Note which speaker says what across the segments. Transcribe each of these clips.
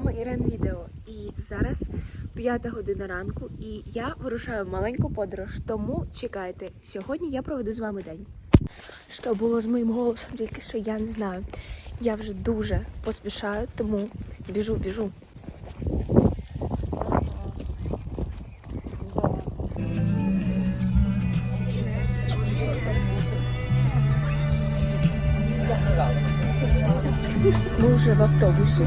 Speaker 1: Маріан відео. І зараз п'ята година ранку, і я вирушаю в маленьку подорож. Тому чекайте, сьогодні я проведу з вами день. Що було з моїм голосом, тільки що я не знаю. Я вже дуже поспішаю, тому біжу, біжу. Ми вже в автобусі.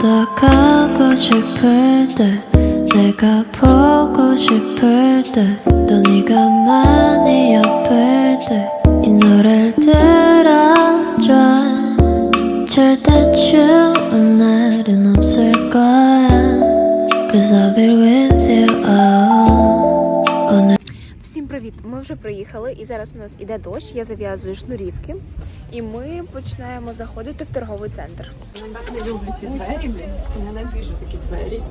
Speaker 2: 바다 가고 싶을 때 내가 보고 싶을 때 또 네가 많이 아플 때 이 노래를 들어줘 절대 추운 날은 없을 거야 Cause I'll be with you oh. 오늘
Speaker 1: Всім привіт! Ми вже приїхали, і зараз у нас іде дощ. Я зав'язую шнурівки, і ми починаємо заходити в торговий центр.
Speaker 3: Я так не люблю ці двері, блін. Я такі двері.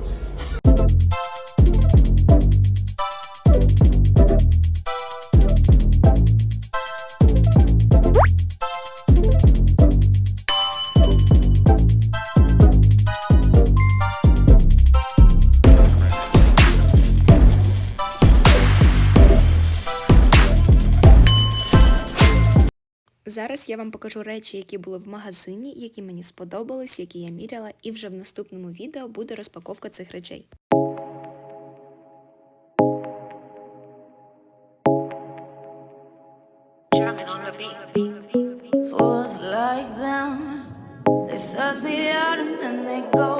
Speaker 1: Зараз я вам покажу речі, які були в магазині, які мені сподобались, які я міряла, і вже в наступному відео буде розпаковка цих речей.
Speaker 2: Like them. They suss me out and then they ghost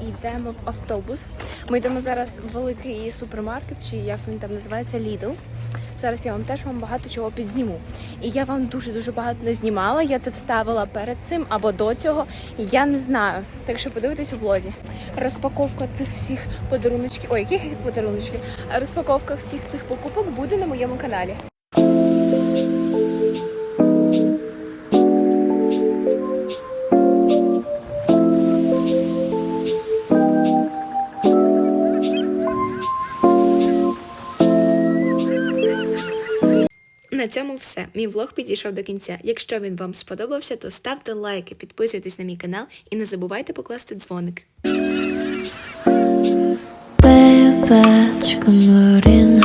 Speaker 1: йдемо в автобус. Ми йдемо зараз в великий супермаркет, чи як він там називається, Lidl. Зараз я вам теж вам багато чого підзніму. І я вам дуже-дуже багато не знімала. Я це вставила перед цим або до цього. Я не знаю. Так що подивитесь у влозі. Розпаковка цих всіх подаруночків. Ой, яких подаруночків? Розпаковка всіх цих покупок буде на моєму каналі. на цьому все. Мій влог підійшов до кінця. Якщо він вам сподобався, то ставте лайки, підписуйтесь на мій канал і не забувайте покласти дзвоник.
Speaker 2: Бебечко, морін.